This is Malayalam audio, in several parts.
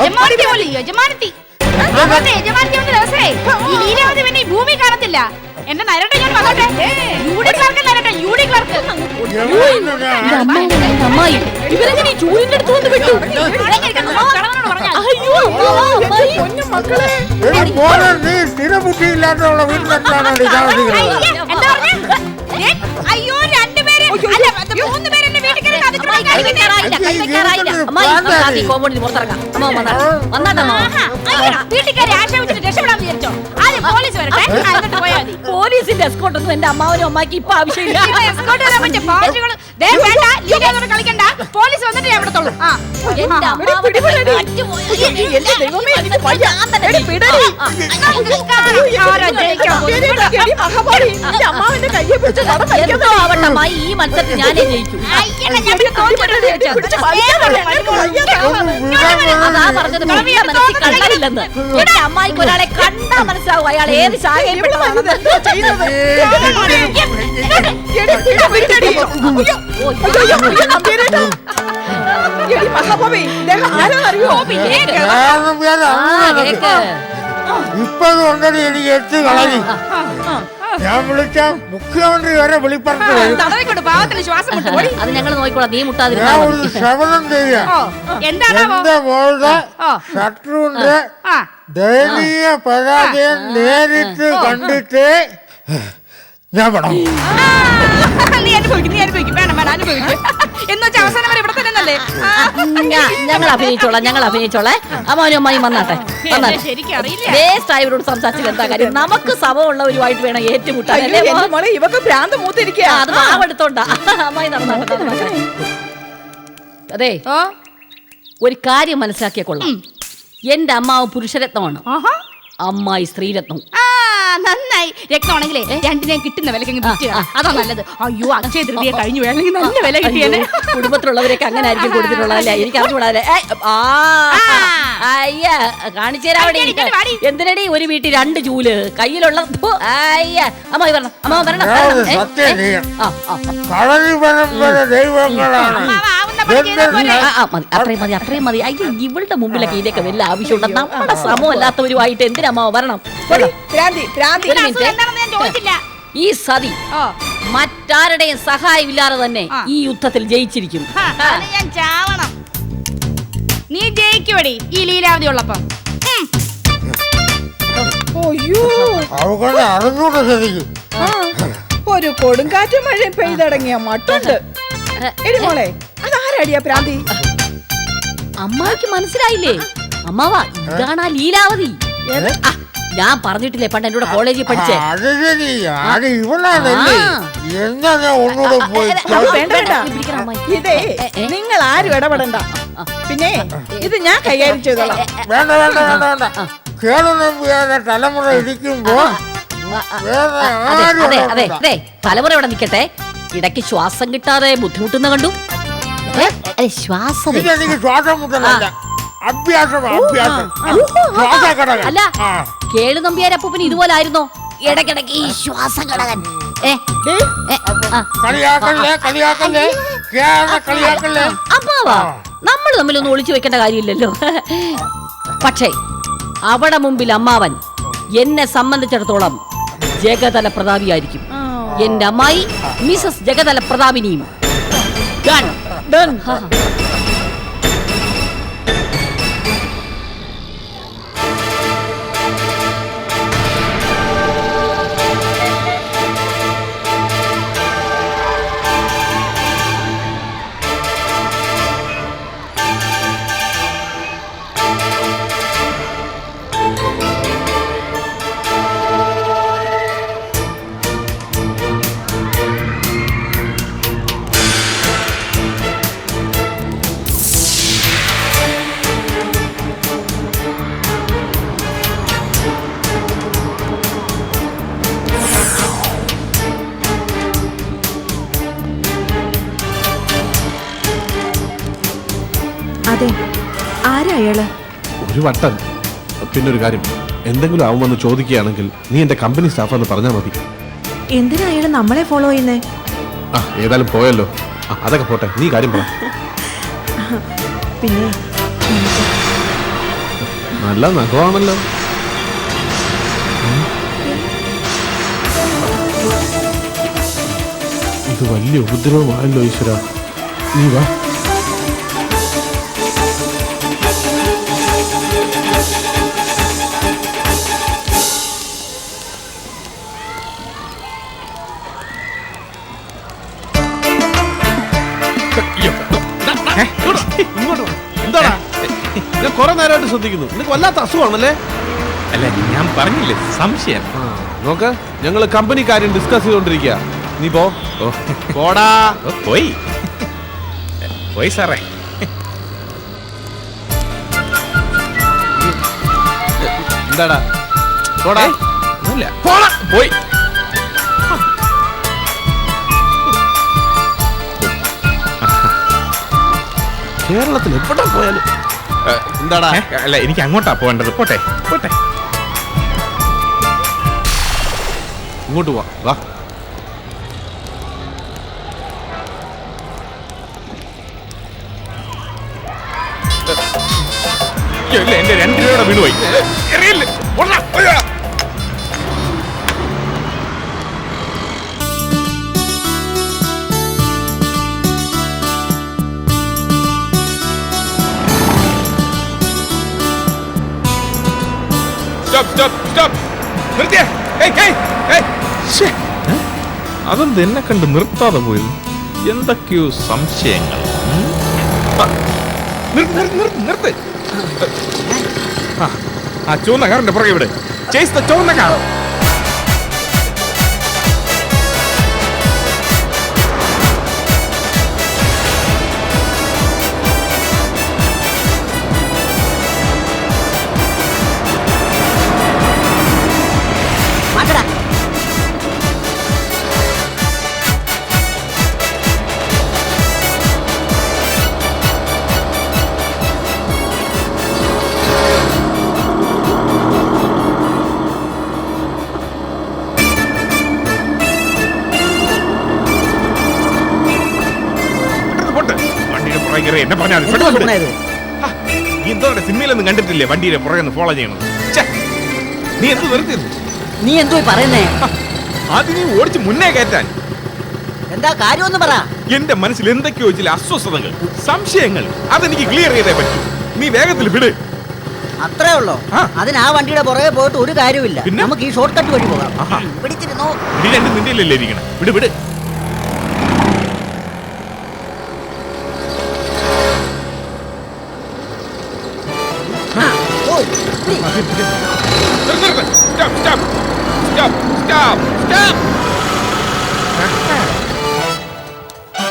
യജമാനത്തി പോലെ യജമാനത്തി. യജമാനത്തി വന്ന ദിവസേ ഈ ലീലാവതി പിന്നെ ഈ ഭൂമി കാണത്തില്ല. എന്റെ നരട്ടെ ഞാൻ വന്നോട്ടെ. യൂഡി ക്ലർക്ക് നരട്ടെ യൂഡി ക്ലർക്ക്. അമ്മായി ഇവരെങ്ങനെ ഈ ചൂടിന്റെ അടുത്ത് വന്ന് വിട്ടു. അയ്യോ അതിക്കൂടെ അമ്മായി. കൈ കളിക്കുന്നേ. വെക്കാറായില്ല കൈ കോമ്പൗണ്ടിൽ പുറത്തിറങ്ങാം അമ്മ അയ്യോ, വീട്ടിൽ കയറി ആക്ഷേപിച്ചിട്ട് രക്ഷപ്പെടാൻ വിചാരിച്ചോ? പോലീസ് വരട്ടെ ആ, എന്നിട്ട് പോയാൽ മതി പോലീസിന്റെ എസ്കോട്ട് ഒന്നും എന്റെ അമ്മാവനും അമ്മായിക്ക് ഇപ്പൊ ആവശ്യമില്ല ഇപ്പൊ escort വരാൻ പറ്റിയ. ദേ വേണ്ട, കളിക്കണ്ട. പോലീസ് വന്നിട്ട് ഞാൻ വിടത്തുള്ളൂ. ആ. എന്റെ ആ. അമ്മാവന്റെ കാറ്റുപോയി. എന്റെ ദൈവമേ, വയ്യ. ഞാൻ തന്നെ. ആ, ആ, നമുക്ക് ആരാ ജയിക്കാൻ പോകുന്നത്. എന്തോ ഈ മത്സരത്തിൽ ഞാനേ ജയിക്കും അയ്യടാ. പിടിച്ച്. അതാ പറഞ്ഞത് പുള്ളിയുടെ മനസ്സിൽ കള്ളമില്ലെന്ന് എന്റെ അമ്മായിക്ക് ഒരാളെ കണ്ടാ മനസ്സിലാവും. അയാൾ ഏത് ശാഖയിൽപ്പെട്ടതാണെന്ന് ഇപ്പൊ ഉണ്ടെങ്കിൽ എനിക്ക് എത്തി കളഞ്ഞു. ഞാൻ വിളിച്ചാ മുഖ്യമന്ത്രി വരെ തടവിക്കൊണ്ട് പാവത്തിന് ശ്വാസം. ഓടി. അത് ഞങ്ങൾ നോക്കിക്കോളാം. നീ മുട്ടാതിരുന്നാ ഞാൻ ഒരു മതി ശ്രവണം ചെയ്യാം. ഓ, എന്താണാവോ എന്റെ മോളുടെ ഓ. ശത്രുവിന്റെ ആ. ദയനീയ പരാജയം നേരിട്ട് കണ്ടിട്ട് ഞാൻ പണം ആ, നീ അനുഭവിക്കും നീ അനുഭവിക്കും. വേണം വേണം അനുഭവിക്കും. എന്ന് വെച്ചാൽ അവസാനം വരെ ഇവിടെ അല്ലേ ഞങ്ങൾ അഭിനയിച്ചോളാം ഞങ്ങൾ അഭിനയിച്ചോളെ. അമ്മാനും അമ്മായും വന്നാട്ടെ. വന്നാട്ടെ. ശരിക്കും അറിയില്ല. വേസ്റ്റ് ആയവരോട് സംസാരിച്ചിട്ട് എന്താ കാര്യം? നമുക്ക് സമമുള്ളവരുമായിട്ട് വേണം ഏറ്റുമുട്ടാൻ ഇവക്ക് ഭ്രാന്ത് മൂത്തിരിക്കുക ആ, അത് മാവെടുത്തോണ്ടാ. അമ്മായി നടന്നാട്ടെ. അതെ ഓ. ഒരു കാര്യം മനസ്സിലാക്കിയ കൊള്ളാം. എന്റെ അമ്മാവ് പുരുഷരത്നമാണ്. ആഹാ. അമ്മായി സ്ത്രീരത്നം. നന്നായി. രക്തമാണെങ്കിലേ രണ്ടിനെയും കിട്ടുന്ന വിലക്ക് വിറ്റ് അതാ നല്ലത്. അയ്യോ അക്ഷയ തൃതിയെ കഴിഞ്ഞു. അല്ലെങ്കിൽ നല്ല വില കിട്ടിയേനെ. അയ്യോ, കുടുംബത്തിലുള്ളവരൊക്കെ അങ്ങനെ ആയിരിക്കും കൊടുത്തിട്ടുള്ളതല്ലേ എനിക്ക് ആ. അയ്യ കാണിച്ചു തരാവടി. എന്തിനടി ഒരു വീട്ടിൽ രണ്ട് ജൂൽ കയ്യിലുള്ള അയ്യ അമ്മ വരണം. അമ്മ മതി. അത്രയും മതി അത്രയും മതി. അയ്യോ ഇവളുടെ മുമ്പിലൊക്കെ ഇതൊക്കെ വല്ല ആവശ്യമുണ്ട്? നമ്മുടെ സമൂഹമല്ലാത്തവരുമായിട്ട് എന്തിനാ വരണം? ഭ്രാന്തി ഒരു എന്താണെന്ന് ഞാൻ ചോദിച്ചില്ല. ഈ സതി ഓ മറ്റാരുടെയും സഹായമില്ലാതെ തന്നെ ആ. ഈ യുദ്ധത്തിൽ ജയിച്ചിരിക്കും ഹാ, അതിന് ഞാൻ ചാവണം. നീ ജയിക്കുവടി ഈ ലീലാവതി ഉള്ളപ്പം ഉം. അയ്യോ. അവക്കൊണ്ട് അറിഞ്ഞൂടെ ശരിക്കും ആ, ഒരു കൊടുങ്കാറ്റ് മഴ പെയ്തടങ്ങിയ മട്ടുണ്ട്. എടി മോളെ അതാരടിയാ പ്രാന്തി? അമ്മായിക്ക് മനസ്സിലായില്ലേ? അമ്മാവ ഇതാണ് ആ ലീലാവതി. ആ, ഞാൻ പറഞ്ഞിട്ടില്ലേ പണ്ട് എന്നോട് കോളേജിൽ പഠിച്ചേ? ആ, അത് ശരി. അത് ഇവളാണല്ലേ. എന്നാ ഞാൻ ഒന്നുകൂടെ പോയി വേണ്ട വേണ്ട. ഇതേ. നിങ്ങൾ ആരും ഇടപെടണ്ട. പിന്നെ ഇത് ഞാൻ കൈകാര്യം ചെയ്തോളാം. വേണ്ട വേണ്ട വേണ്ട വേണ്ട. കേരളം വേറെ തലമുറ ഇരിക്കുമ്പോ വേറെ അതെ ആരും അതെ അതെ ഇടപെടണ്ട. അതെ തലമുറ ഇവിടെ നിൽക്കട്ടെ ഇടയ്ക്ക് ശ്വാസം കിട്ടാതെ ബുദ്ധിമുട്ടുന്ന കണ്ടു? ഏ, ശ്വാസം ശ്വാസം മുട്ടലല്ല. അഭ്യാസം അഭ്യാസം. ശ്വാസക്കടകൻ അല്ല. കേളു നമ്പ്യാർ അപ്പൂപ്പന് ഇതുപോലെ ആയിരുന്നോ ഇടക്കിടക്ക് ഈ ശ്വാസം കടകൻ ഏ ഏ, ഏ, ആ. കളിയാക്കല്ലേ കളിയാക്കല്ലേ? കളിയാക്കല്ലേ? അമ്മാവാ നമ്മൾ തമ്മിലൊന്നും ഒളിച്ചു വെക്കേണ്ട കാര്യമില്ലല്ലോ. പക്ഷേ അവിടെ മുമ്പിൽ അമ്മാവൻ എന്നെ സംബന്ധിച്ചിടത്തോളം ജഗതല പ്രതാപിയായിരിക്കും എന്റെ അമ്മായി മിസസ് ജഗതല പ്രതാപിനിയും ഡൺ done. ആരാ അയാൾ? ഒരു വട്ടൻ പിന്നെ ഒരു കാര്യം. എന്തെങ്കിലും ആവുമെന്ന് ചോദിക്കുകയാണെങ്കിൽ നീ എന്റെ കമ്പനി സ്റ്റാഫാന്ന് പറഞ്ഞാൽ മതി. എന്തിനാ അയാൾ നമ്മളെ ഫോളോ ചെയ്യുന്നേ? ആ ഏതായാലും പോയല്ലോ. ആ, അതൊക്കെ പോട്ടെ. നീ കാര്യം പറ. പിന്നെ? നല്ല നഖമാണല്ലോ. ഇത് വലിയ ഉപദ്രവമായല്ലോ ഈശ്വര. നീ വാ. കുറെ നേരമായിട്ട് ശ്രദ്ധിക്കുന്നു. നിനക്ക് വല്ലാത്ത അസുഖമാണല്ലേ? അല്ല ഞാൻ പറഞ്ഞില്ലേ സംശയം. നോക്ക് ഞങ്ങൾ കമ്പനി കാര്യം ഡിസ്കസ് ചെയ്തോണ്ടിരിക്കുക നീ പോ. പോടാ. ഓ, പോയി. പോയി സാറേ. എന്താടാ? പോടാ. ഒന്നുമില്ല. പോടാ. പോയി. കേരളത്തിൽ എവിടെ പോയാലും എന്താടാ? അല്ല എനിക്ക് അങ്ങോട്ടാ പോകേണ്ടത്. പോട്ടെ പോട്ടെ. ഇങ്ങോട്ട് പോവാ. വാ. എന്റെ രണ്ടു രൂപയുടെ വീട് പോയി. എറിയല്ലേ? Stop, സ്റ്റോപ്പ് സ്റ്റോപ്പ് നിർത്തിയേ. ഏയ്, ഏയ്, ഏയ്. ശ്ശേ. അതെന്ത് എന്നെ കണ്ട് നിർത്താതെ പോയത് എന്തൊക്കെയോ സംശയങ്ങൾ ഉം? ആ, നിർത്ത്, നിർത്ത്, നിർത്ത്, നിർത്ത്. ആ, ആ ചുവന്ന കാറിന്റെ പുറകെ ഇവിടെ ചേസ് ദ ചുവന്ന കാർ എന്നെ പറഞ്ഞാൽ മതി. പെട്ടെന്ന് വിട്. ആ, നീ എന്തോടെ സിനിമയിലൊന്നും കണ്ടിട്ടില്ലേ? വണ്ടിയിലെ പുറകെ ഫോളോ ചെയ്യണം ഛെ, നീ എന്ത് വെറുതെ നീ എന്തോ പറയുന്നേ? അത് നീ ഓടിച്ച് മുന്നേ കയറ്റാൻ. എന്താ കാര്യമൊന്നും പറ. എന്റെ മനസ്സിൽ എന്തൊക്കെയോ ചില അസ്വസ്ഥതകൾ സംശയങ്ങൾ. അതെനിക്ക് ക്ലിയർ ചെയ്തേ പറ്റൂ. നീ വേഗത്തിൽ വിട്. അത്രേ ഉള്ളോ? ആ. അതിന് ആ വണ്ടിയുടെ പുറകെ പോയിട്ട് ഒരു കാര്യമില്ല പിന്നെ? നമുക്ക് ഈ ഷോർട്ട് കട്ട് വഴി പോകാം. ആഹാ. പിടിച്ചിരുന്നു? രണ്ട് നിന്റെ ഇരിക്കണം? വിട് വിട്.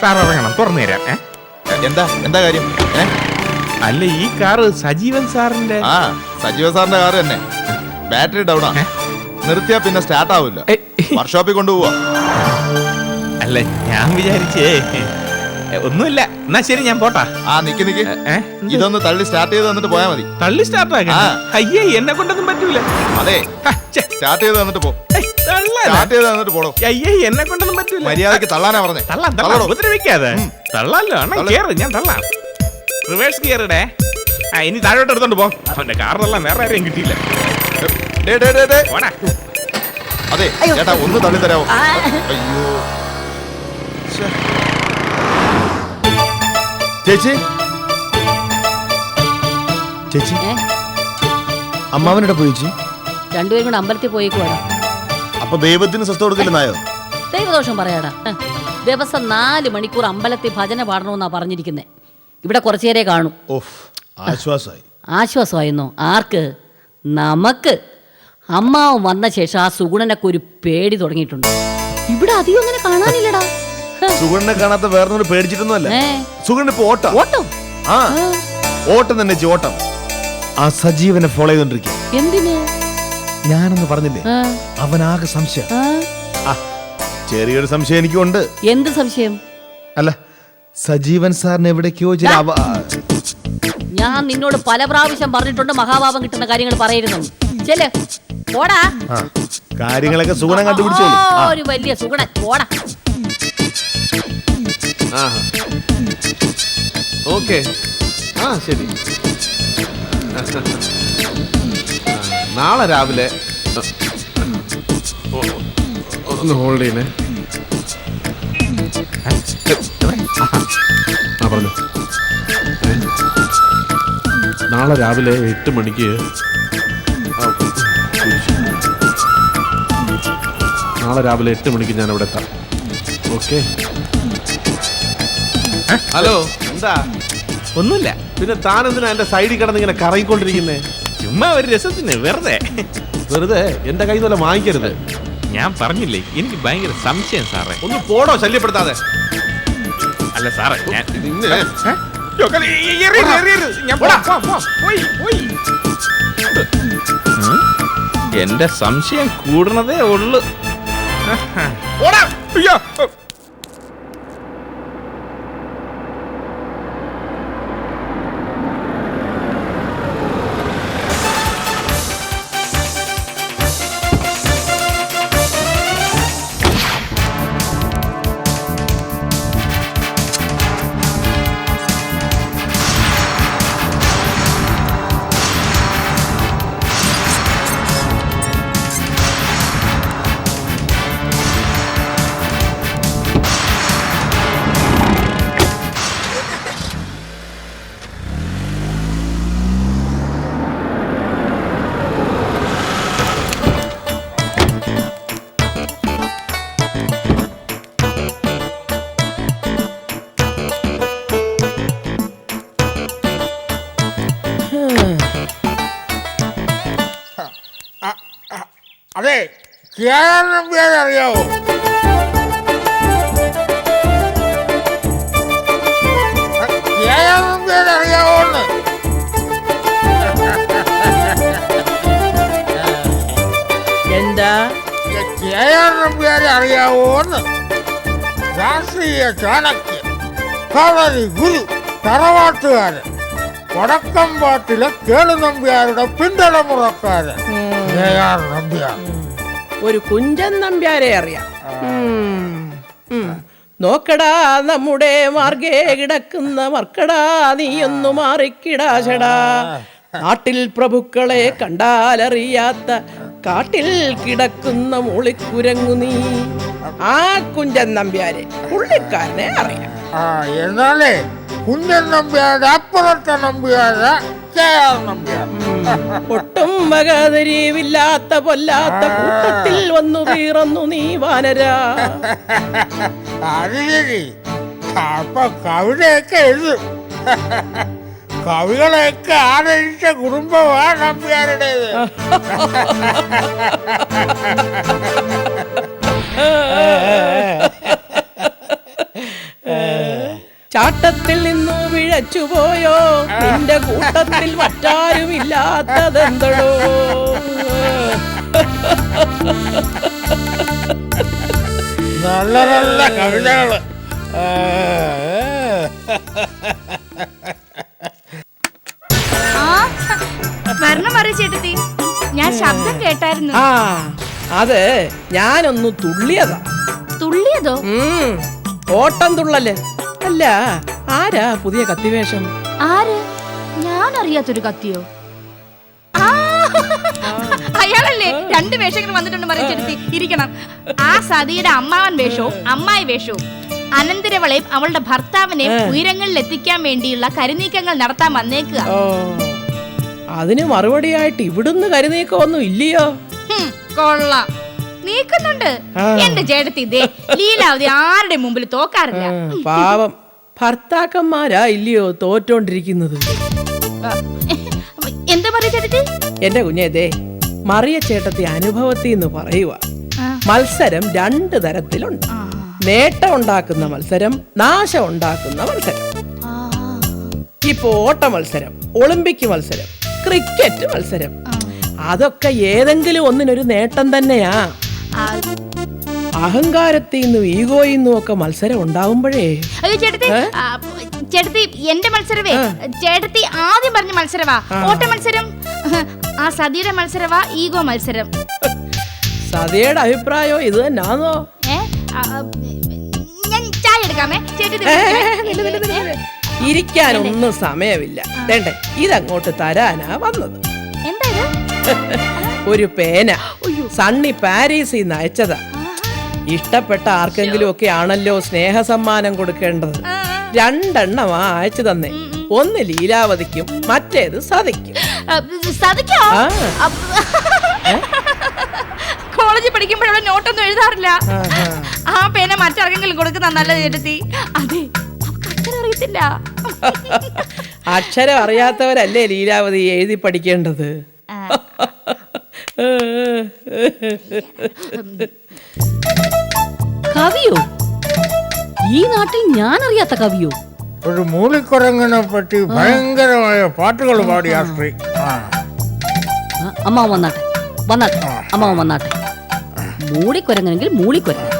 സാർ ഇറങ്ങണം തുറന്നു തരാം ഏ? എന്താ? എന്താ കാര്യം? ഏ? അല്ല ഈ കാറ് സജീവൻ സാറിന്റെ? ആ സജീവ സാറിന്റെ കാർ തന്നെ. ബാറ്ററി ഡൗണാ? നിർത്തിയാ പിന്നെ സ്റ്റാർട്ട് ആവില്ല. വർക്ക്ഷോപ്പിൽ കൊണ്ടുപോവാ. അല്ല ഞാൻ വിചാരിച്ചേ ഒന്നുമില്ല. എന്നാ ശരി ഞാൻ പോട്ടാ. ആ നിക്ക് നിക്ക്? ഇതൊന്ന് തള്ളി സ്റ്റാർട്ട് ചെയ്ത് തന്നിട്ട് പോയാ മതി. തള്ളി സ്റ്റാർട്ട്. അയ്യേ എന്നെ കൊണ്ടൊന്നും പറ്റൂല. അതെ. സ്റ്റാർട്ട് ചെയ്ത് തന്നിട്ട് പോ? സ്റ്റാർട്ട് ചെയ്ത് തന്നിട്ട് പോടോ. അയ്യേ എന്നെ കൊണ്ടൊന്നും പറ്റൂല. മര്യാദയ്ക്ക് തള്ളാനാ പറഞ്ഞേ. തള്ളാം തള്ളാം. ഉപദ്രവിക്കാതെ. തള്ളാലോ അണ്ണാ. കേറ് ഞാൻ തള്ളാം. റിവേഴ്സ് ഗിയർ ഇടേ. ആ ഇനി താഴോട്ട് എടുത്തോണ്ട് പോ. അവന്റെ കാറിലെല്ലാം തള്ളാൻ വേറെ ആരെയും കിട്ടിയില്ല. അതെ. ചേട്ടാ ഒന്ന് തള്ളി തരാമോ അയ്യോ. ചേച്ചി? ചേച്ചി? ഏ? പോയിച്ചി പോയി ചേച്ചി? രണ്ടുപേരും കൂടെ അമ്പലത്തിൽ പോയേക്കുവാടാ. അപ്പൊ ദൈവത്തിന് സ്വസ്ഥ കൊടുക്കില്ലെന്നായോ ദൈവദോഷം പറയാടാ. ഹ്. ദിവസം നാല് മണിക്കൂർ അമ്പലത്തിൽ ഭജന പാടണമെന്നാ പറഞ്ഞിരിക്കുന്നത് ഇവിടെ കുറച്ചു നേരെ കാണും. ഓഫ്. ആശ്വാസമായി ആശ്വാസമായിരുന്നോ. ആർക്ക്? നമുക്ക്. അമ്മാവൻ വന്ന ശേഷം ആ സുഗുണനൊക്കെ ഒരു പേടി തുടങ്ങിയിട്ടുണ്ട്. ഇവിടെ അധികം അങ്ങനെ കാണാനില്ലടാ. ഹ്. സുഗുണനെ കാണാത്ത വേറെ പേടിച്ചിട്ടൊന്നുമല്ല. സുഗണ് ഇപ്പൊ ഓട്ടം. ഓട്ടം? ആ. ഓട്ടം തന്നെ ഓട്ടം. ആ സജീവനെ ഫോളോ ചെയ്തോണ്ടിരിക്കും. എന്തിന്? ഞാനൊന്ന് പറഞ്ഞില്ലേ? അവനാകെ സംശയം. ചെറിയൊരു സംശയം എനിക്കുണ്ട്. എന്ത് സംശയം? അല്ല സജീവൻ സാറിന് എവിടേക്കോ ചില ഞാൻ നിന്നോട് പല പ്രാവശ്യം പറഞ്ഞിട്ടുണ്ട് മഹാഭാവം കിട്ടുന്ന കാര്യങ്ങൾ പറയരുന്നു ചെൽ പോടാ. കാര്യങ്ങളൊക്കെ സുഗുണം കണ്ടുപിടിച്ചോളൂ. ഒരു വലിയ സുഗുണൻ. പോടാ. ഓക്കെ. ആ ശരി. നാളെ രാവിലെ. ഒന്ന് ഹോൾഡ് ചെയ്യണേ? നാളെ രാവിലെ എട്ട് മണിക്ക്. നാളെ രാവിലെ എട്ട് മണിക്ക് ഞാൻ അവിടെ എത്താം. ഓക്കെ. ഹലോ. എന്താ? ഒന്നുമില്ല. പിന്നെ താൻ എന്തിനാ എന്റെ സൈഡിൽ കിടന്ന് ഇങ്ങനെ കറങ്ങിക്കൊണ്ടിരിക്കുന്നേ? ചുമ്മാ ഒരു രസത്തിന് വെറുതെ. വെറുതെ? എന്റെ കയ്യിൽ നിന്ന് വാങ്ങിക്കരുത്. ഞാൻ പറഞ്ഞില്ലേ എനിക്ക് ഭയങ്കര സംശയം സാറേ. ഒന്ന് പോടോ ശല്യപ്പെടുത്താതെ. അല്ല സാറേ ഞാൻ. എന്റെ സംശയം കൂടണതേ ഉള്ളു. ഓടാ അയ്യോ അതെ കേരളം അറിയാവോ? കേരളം അറിയാവോന്ന്? എന്താ? കേരളം അറിയാവോന്ന്? രാഷ്ട്രീയ ചാണക്യൻ കളരി ഗുരു തറവാട്ടുകാരൻ വടക്കമ്പാട്ടിലെ കേളു നമ്പ്യാരുടെ പിന്തലമുറക്കാരൻ ആർ നമ്പ്യാർ ഒരു കുഞ്ചൻ നമ്പ്യാരെ അറിയാം. നോക്കടാ നമ്മുടെ മാർഗേ കിടക്കുന്ന മർക്കടാ നീയൊന്നു മാറിക്കിടാശടാ നാട്ടിൽ പ്രഭുക്കളെ കണ്ടാലറിയാത്ത കാട്ടിൽ കിടക്കുന്ന മുളിക്കുരങ്ങു നീ. ആ കുഞ്ചൻ നമ്പ്യാരെ പുള്ളിക്കാരനെ അറിയാം. ആ എന്നാലേ കുഞ്ചൻ നമ്പ്യാരുടെ അപ്പുറത്തെ നമ്പ്യാരുടെ കെ ആർ നമ്പ്യാർ ഒട്ടും വകതിരിവില്ലാത്ത പൊല്ലാത്ത കൂട്ടത്തിൽ വന്നു വീറന്നു നീ വാനരാ. അത് ശരി. അപ്പൊ കവിതയൊക്കെ എഴുതും. കവികളൊക്കെ ആദരിച്ച കുടുംബമാണ് നമ്പ്യാരുടേത്. ചാട്ടത്തിൽ നിന്നു വിഴച്ചുപോയോ? നിന്റെ കൂട്ടത്തിൽ മറ്റാരും ഇല്ലാത്തതെന്തോ നല്ല നല്ല കവിതകൾ. ചേട്ടത്തി. ഞാൻ ശബ്ദം കേട്ടായിരുന്നു. ആ അത് ഞാനൊന്ന് തുള്ളിയതാ. തുള്ളിയതോ? ഓട്ടം തുള്ളൽ. അല്ല ആരാ പുതിയ കത്തിവേഷം? ആര്? അറിയാത്തൊരു കത്തിയോ? അയാളല്ലേ? രണ്ട് വേഷങ്ങൾ വന്നിട്ടുണ്ട് മറിച്ചെടുത്തി ഇരിക്കണം. ആ സതിയുടെ അമ്മാവൻ വേഷവും അമ്മായി വേഷവും അനന്തരവളെയും അവളുടെ ഭർത്താവിനെയും ഉയരങ്ങളിൽ എത്തിക്കാൻ വേണ്ടിയുള്ള കരുനീക്കങ്ങൾ നടത്താൻ വന്നേക്കുക. അതിന് മറുപടിയായിട്ട് ഇവിടുന്ന് കരുനീക്കമൊന്നും ഇല്ലയോ? കൊള്ള കൊള്ളാം. നീക്കുന്നുണ്ട്. എന്റെ ചേട്ടത്തി ഇതേ ലീലാവതി ആരുടെ മുമ്പിൽ തോക്കാറില്ല. പാവം. ഭർത്താക്കന്മാരാ ഇല്ലയോ തോറ്റോണ്ടിരിക്കുന്നത്? എന്താ പറയാ ചേട്ടത്തി? എന്റെ കുഞ്ഞേതേ മറിയ ചേട്ടത്തി അനുഭവത്തിൽ നിന്ന് പറയുക മത്സരം രണ്ട് തരത്തിലുണ്ട്. നേട്ടം ഉണ്ടാക്കുന്ന മത്സരം നാശം ഉണ്ടാക്കുന്ന മത്സരം. ഇപ്പൊ ഓട്ട മത്സരം ഒളിമ്പിക് മത്സരം ക്രിക്കറ്റ് മത്സരം. അതൊക്കെ ഏതെങ്കിലും ഒന്നിനൊരു നേട്ടം തന്നെയാ. അഹങ്കാരത്തിൽ നിന്നും ഈഗോയിൽ നിന്നും ഒക്കെ മത്സരം ഉണ്ടാവുമ്പോഴേ. ചേട്ടത്തി എന്റെ മത്സരവേ. ചേട്ടത്തി ആദ്യം പറഞ്ഞ മത്സരവാ. ഓട്ട മത്സരം. ആ സതിയുടെ മത്സരവാ ഈഗോ മത്സരം. സതിയുടെ അഭിപ്രായോ ഇത് ആ, ഞാൻ ചായ എടുക്കാമേ? ചേട്ടത്തി. ഇരിക്കാനൊന്നും സമയമില്ല. വേണ്ടേ ഇതങ്ങോട്ട് തരാനാ വന്നത്. ഒരു പേന. സണ്ണി പാരീസിൽ നിന്ന് അയച്ചതാ. ഇഷ്ടപ്പെട്ട ആർക്കെങ്കിലും ഒക്കെ ആണല്ലോ സ്നേഹ സമ്മാനം കൊടുക്കേണ്ടത് രണ്ടെണ്ണമാ അയച്ചു തന്നെ. ഒന്ന് ലീലാവതിക്കും മറ്റേത് സതിക്കും. സതിക്കോ? ആ. കോളേജിൽ പഠിക്കുമ്പോഴുള്ള നോട്ടൊന്നും എഴുതാറില്ല. ആ പേന മറ്റാർക്കെങ്കിലും കൊടുക്കുന്ന നല്ല ചേട്ടത്തി. അതെ അക്ഷരം അറിയത്തില്ല. അക്ഷരം അറിയാത്തവരല്ലേ ലീലാവതി എഴുതി പഠിക്കേണ്ടത്? ആ. കവിയോ? ഈ നാട്ടിൽ ഞാൻ അറിയാത്ത കവിയോ? ഒരു മൂളിക്കുരങ്ങിനെ പറ്റി ഭയങ്കരമായ പാട്ടുകൾ പാടി ആ സ്ത്രീ. അമ്മാവൻ വന്നാട്ടെ. വന്നാട്ടെ. അമ്മാവൻ വന്നാട്ടെ. മൂളിക്കുരങ്ങനെങ്കിൽ മൂളിക്കുരങ്ങൻ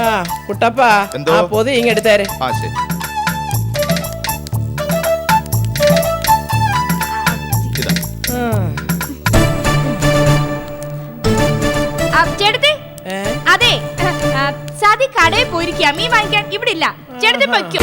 ആ കുട്ടപ്പ? ആ പൊതി ഇങ്ങെടുത്തേരെ ആ ശരി. സതി കടയിൽ പോയിരിക്കാം മീൻ വാങ്ങിക്കാൻ ഇവിടെ ഇല്ല. ചേട്ടത്തി പൊയ്ക്കും